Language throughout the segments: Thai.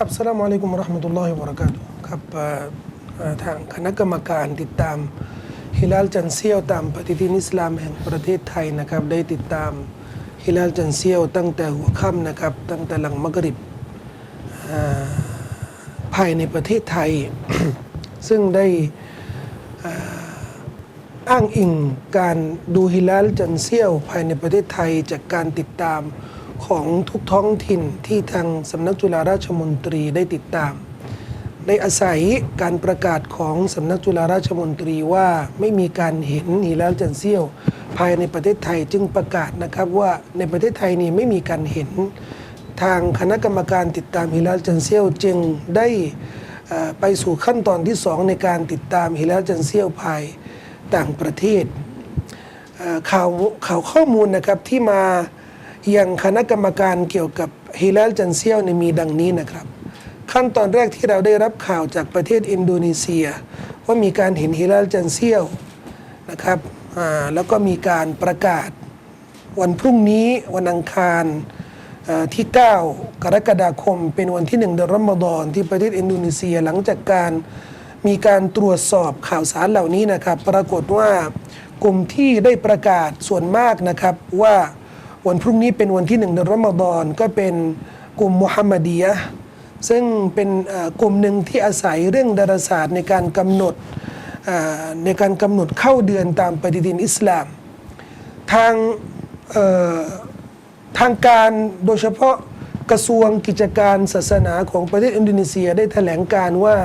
ครับสลามอะลัยกุมรห์มตุลลอฮิวะราะกาตุครับทางคณะกรรมการติดตามฮิลาลจันเซียวตามปฏิทินอิสลามแห่งประเทศไทยนะครับ ได้ติดตามฮิลาลจันเซียวตั้งแต่หัวค่ำนะครับ ตั้งแต่หลังมักริบภายในประเทศไทย ซึ่งได้อ้างอิงการดูฮิลาลจันเซียวภายในประเทศไทยจากการติดตาม ของทุกท้องถิ่นที่ทางสำนักจุฬาราชมนตรีได้ติดตาม ได้อาศัยการประกาศของสำนักจุฬาราชมนตรีว่าไม่มีการเห็นฮิลาลจันเซียว ภายในประเทศไทยจึงประกาศนะครับว่าในประเทศไทยนี่ไม่มีการเห็น ทางคณะกรรมการติดตามฮิลาลจันเซียวจึงได้ไปสู่ขั้นตอนที่สองในการติดตามฮิลาลจันเซียวภายต่างประเทศข่าวข่าวข้อมูลนะครับที่มา อยังคณะกรรมการเกี่ยวกับฮิลาลจันเซียวเนี่ยมีดังนี้นะครับ ขั้นตอนแรกที่เราได้รับข่าวจากประเทศอินโดนีเซีย ว่ามีการเห็นฮิลาลจันเซียวนะครับแล้วก็มีการประกาศวันพรุ่งนี้วันอังคารที่ 9 กรกฎาคม เป็นวันที่หนึ่งเดือนรอมฎอนที่ประเทศอินโดนีเซียหลังจากการมีการตรวจสอบข่าวสารเหล่านี้นะครับ ปรากฏว่ากลุ่มที่ได้ประกาศส่วนมากนะครับว่า วันพรุ่งนี้เป็นวันที่หนึ่งเดือนรอมฎอนก็เป็นกลุ่มมุฮัมมัดียะซึ่งเป็นกลุ่มหนึ่งที่อาศัยเรื่องดาราศาสตร์ในการกำหนดในการกำหนดเข้าเดือนตามปฏิทินอิสลาม ทางทางการโดยเฉพาะกระทรวงกิจการศาสนาของประเทศอินโดนีเซียได้แถลงการว่า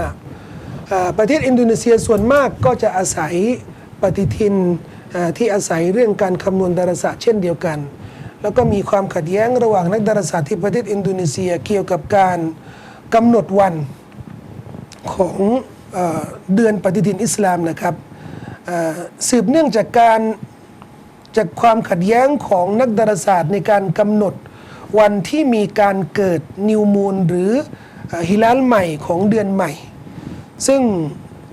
ประเทศอินโดนีเซียส่วนมากก็จะอาศัยปฏิทินที่อาศัยเรื่องการคำนวณดาราศาสตร์เช่นเดียวกัน แล้วก็มีความขัดแย้งระหว่างนักดาราศาสตร์ที่ประเทศอินโดนีเซียเกี่ยวกับการกำหนดวันของเออเดือนปฏิทินอิสลามนะครับเอ่อสืบเนื่องจากการ จากความขัดแย้งของนักดาราศาสตร์ในการกำหนดวันที่มีการเกิดนิวมูนหรือเอ่อฮิลาลใหม่ของเดือนใหม่ ซึ่ง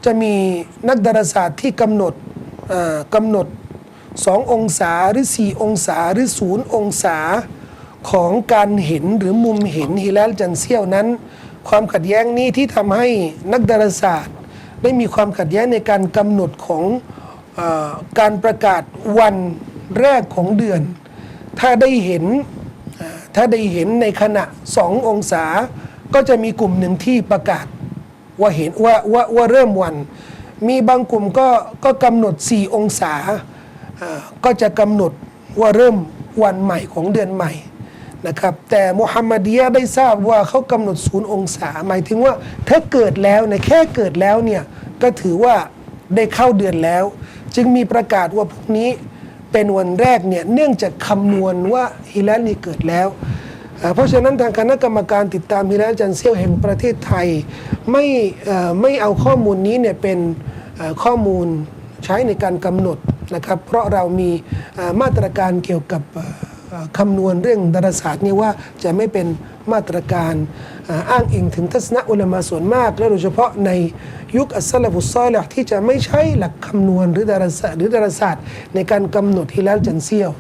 จะมีนักดาราศาสตร์ที่กำหนดเอ่อกำหนด 2 องศาหรือ 4 องศาหรือ 0 องศาของการเห็นหรือมุมเห็นฮิลาลจันเซียวนั้น ความขัดแย้งนี้ที่ทำให้นักดาราศาสตร์ ได้มีความขัดแย้งในการกำหนดของอการประกาศวันแรกของเดือน ถ้าได้เห็นถ้าได้เห็นในขณะสององศา ก็จะมีกลุ่มหนึ่งที่ประกาศว่าเห็นว่าว่าว่าเริ่มวัน มีบางกลุ่มก็ก็กำหนด 4 องศา ก็จะกำหนดว่าเริ่มวันใหม่ของเดือนใหม่นะครับแต่มุฮัมมัดียะได้ทราบว่าเขากำหนดศูนย์องศา หมายถึงว่าถ้าเกิดแล้วเนี่ยแค่เกิดแล้วเนี่ยก็ถือว่าได้เข้าเดือนแล้ว จึงมีประกาศว่าพรุ่งนี้เป็นวันแรกเนี่ยเนื่องจากคำนวณว่าฮิลาลนี่เกิดแล้ว เพราะฉะนั้นทางคณะกรรมการติดตามฮิลาลจันเซียวแห่งประเทศไทย ไม่ไม่เอาข้อมูลนี้เนี่ยเป็นข้อมูลใช้ในการกำหนด นะครับ เพราะเรามีมาตรการเกี่ยวกับคำนวณเรื่องดาราศาสตร์นี่ว่าจะไม่เป็นมาตรการอ,อ้างอิงถึงทัศนะอุลามาส่วนมาก และโดยเฉพาะในยุคอัสซาลฟุซอลิฮ์ที่จะไม่ใช้หลักคำนวณหรือดาราศาสตร์หรือดาราศาสตร์ ในการกำหนดฮิลาลจันเซียว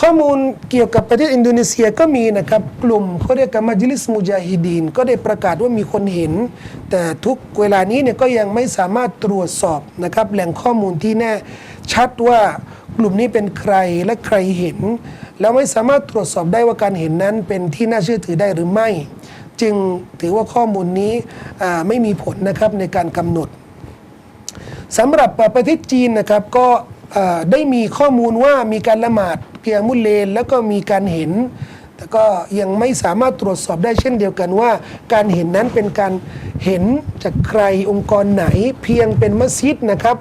ข้อมูลเกี่ยวกับประเทศอินโดนีเซียก็มีนะครับ กลุ่มเขาเรียกกันมัจลิสมุจาฮิดีนก็ได้ประกาศว่ามีคนเห็น แต่ทุกเวลานี้เนี่ยก็ยังไม่สามารถตรวจสอบนะครับแหล่งข้อมูลที่แน่ ชัดว่ากลุ่มนี้เป็นใครและใครเห็น แล้วไม่สามารถตรวจสอบได้ว่าการเห็นนั้นเป็นที่น่าเชื่อถือได้หรือไม่ จึงถือว่าข้อมูลนี้ไม่มีผลนะครับในการกำหนดสำหรับประเทศจีนนะครับก็ได้มีข้อมูลว่ามีการละหมาดเพียมุลเลน แล้วก็มีการเห็น แต่ก็ยังไม่สามารถตรวจสอบได้เช่นเดียวกันว่า การเห็นนั้นเป็นการเห็นจากใครองค์กรไหนเพียงเป็นมัสยิดนะครับ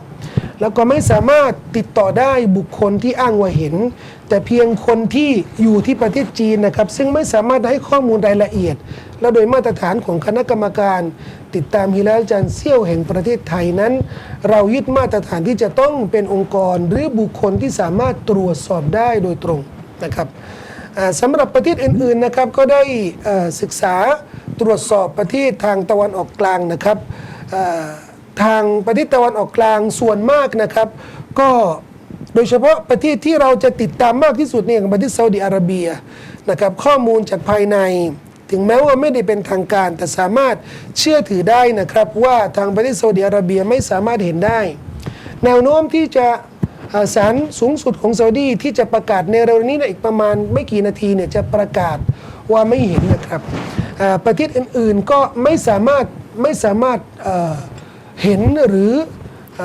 แล้วก็ไม่สามารถติดต่อได้บุคคลที่อ้างว่าเห็น แต่เพียงคนที่อยู่ที่ประเทศจีนนะครับ ซึ่งไม่สามารถให้ข้อมูลรายละเอียด และโดยมาตรฐานของคณะกรรมการ ติดตามฮิลาลจันเซี่ยวแห่งประเทศไทยนั้น เรายึดมาตรฐานที่จะต้องเป็นองค์กรหรือบุคคลที่สามารถตรวจสอบได้โดยตรงนะครับสำหรับประเทศอื่นๆนะครับก็ได้ศึกษาตรวจสอบประเทศทางตะวันออกกลางนะครับ ทางประเทศตะวันออกกลางส่วนมากนะครับ ก็โดยเฉพาะประเทศที่เราจะติดตามมากที่สุดเนี่ยอย่างประเทศซาอุดิอาระเบียนะครับข้อมูลจากภายใน ถึงแม้ว่าไม่ได้เป็นทางการ แต่สามารถเชื่อถือได้นะครับ ว่าทางประเทศซาอุดิอาระเบียไม่สามารถเห็นได้ แนวโน้มที่จะอ่าศาลสูงสุดของซาอุดีที่จะประกาศในเร็วนี้นยอีกประมาณไม่กี่นาทีเนี่ยจะประกาศว่าไม่เห็นนะครับประเทศอื่นๆก็ไม่สามารถไม่สามารถ เห็นหรืออ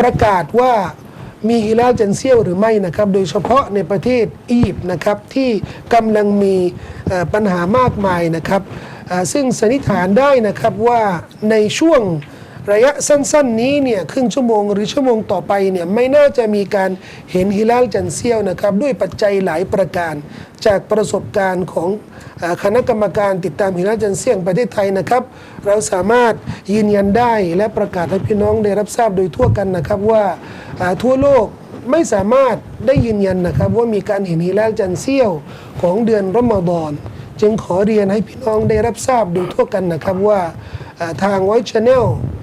ประกาศว่ามีฮิลาลจันเซียวหรือไม่นะครับ โดยเฉพาะในประเทศอียิปต์นะครับที่กำลังมีปัญหามากมายนะครับซึ่งสันนิษฐานได้นะครับว่าในช่วง ระยะสั้นๆนี้เนี่ยครึ่งชั่วโมงหรือชั่วโมงต่อไปเนี่ยไม่น่าจะมีการเห็นฮิลาลจันเซียวนะครับด้วยปัจจัยหลายประการ จากประสบการณ์ของคณะกรรมการติดตามฮิลาลจันเซียงประเทศไทยนะครับ เราสามารถยืนยันได้และประกาศให้พี่น้องได้รับทราบโดยทั่วกันนะครับว่าทั่วโลกไม่สามารถได้ยืนยันนะครับว่ามีการเห็นฮิลาลจันเซียวของเดือนรอมฎอนจึงขอเรียนให้พี่น้องได้รับทราบโดยทั่วกันนะครับว่าทางไวท์ชาแนลอ่าแล้ว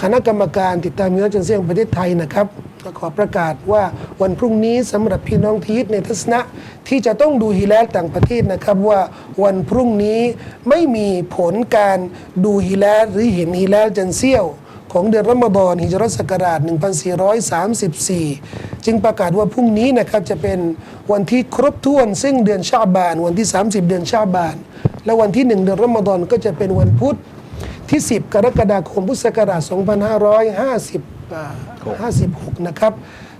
คณะกรรมการติดตามมิลจันเซียงประเทศไทยนะครับก็ขอประกาศว่าวันพรุ่งนี้สำหรับพี่น้องทีตในทัศนะที่จะต้องดูฮิลาลต่างประเทศนะครับว่าวันพรุ่งนี้ไม่มีผลการดูฮิลาลหรือเห็นฮิลาลจันเซียวของเดือนรอมฎอนฮิจรัสกราช 1434 จึงประกาศว่าพรุ่งนี้นะครับจะเป็นวันที่ครบถ้วน ซึ่งเดือนชาบาน วันที่ 30 เดือนชาบาน และวันที่ 1 เดือนรอมฎอนก็จะเป็นวันพุธ ที่ 10 กรกฎาคมพุทธศักราช 2550อ่า56 นะครับ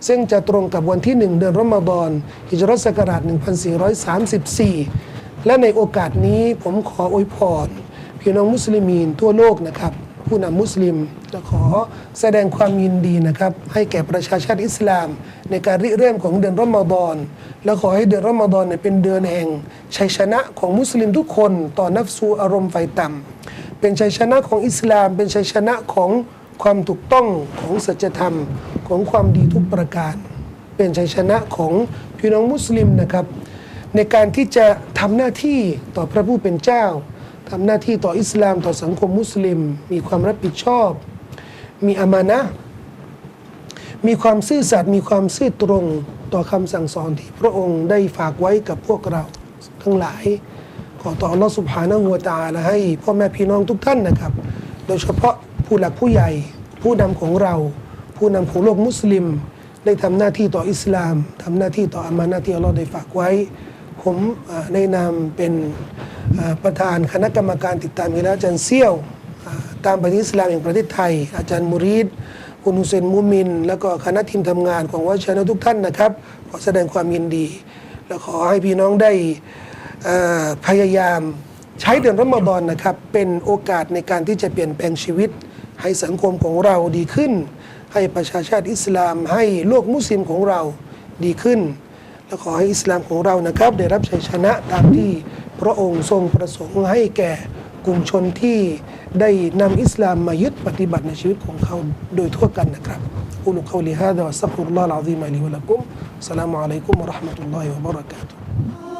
ซึ่งจะตรงกับวันที่ 1 เดือนรอมฎอนฮิจรัสศักราช 1434 และในโอกาสนี้ผมขออวยพรพี่น้องมุสลิมีนทั่วโลกนะครับ ผู้นำมุสลิมจะขอแสดงความยินดีนะครับ ให้แก่ประชาชาติอิสลาม ในการริเริ่มของเดือนรอมฎอนและขอให้เดือนรอมฎอนเนี่ยเป็นเดือนแห่งชัยชนะของมุสลิมทุกคน ต่อนัฟซูอารมณ์ไฟต่ำ เป็นชัยชนะของอิสลาม เป็นชัยชนะของความถูกต้องของสัจธรรมของความดีทุกประการ เป็นชัยชนะของพี่น้องมุสลิมนะครับ ในการที่จะทำหน้าที่ต่อพระผู้เป็นเจ้าทำหน้าที่ต่ออิสลามต่อสังคมมุสลิม มีความรับผิดชอบ มีอามานะมีความซื่อสัตย์มีความซื่อตรงต่อคำสั่งสอนที่พระองค์ได้ฝากไว้กับพวกเราทั้งหลาย ขอต่ออัลลอฮ์สุบฮานะฮูวตะอาลาให้พ่อแม่พี่น้องทุกท่านนะครับ โดยเฉพาะผู้หลักผู้ใหญ่ ผู้นำของเรา ผู้นำของโลกมุสลิม ได้ทำหน้าที่ต่ออิสลามทำหน้าที่ต่ออามานะที่อัลลอฮ์ได้ฝากไว้ ผมในนามเป็นประธานคณะกรรมการติดตามฮิลาลจันเซียว ตามปฏิอิสลามแห่งประเทศไทย อาจารย์มุรีดคุณฮุเซนมูมิน แล้วก็คณะทีมทำงานของวัชนะทุกท่านนะครับขอแสดงความยินดี และขอให้พี่น้องได้ พยายามใช้เดือนรอมฎอนนะครับ เป็นโอกาสในการที่จะเปลี่ยนแปลงชีวิต ให้สังคมของเราดีขึ้น ให้ประชาชาติอิสลาม ให้โลกมุสลิมของเราดีขึ้น และขอให้อิสลามของเรานะครับ ได้รับชัยชนะตามที่พระองค์ทรงประสงค์ให้แก่กลุ่มชนที่ได้นำอิสลามมายึดปฏิบัติในชีวิตของเขาโดยทั่วกันนะครับอุลุกาวลิฮาดะวัสซักฟุรุลลอฮ์ al-azim ลิวะลักุมสลามุอะลัยกุมวะราะห์มะตุลลอฮิวะบะเราะกาตุฮ์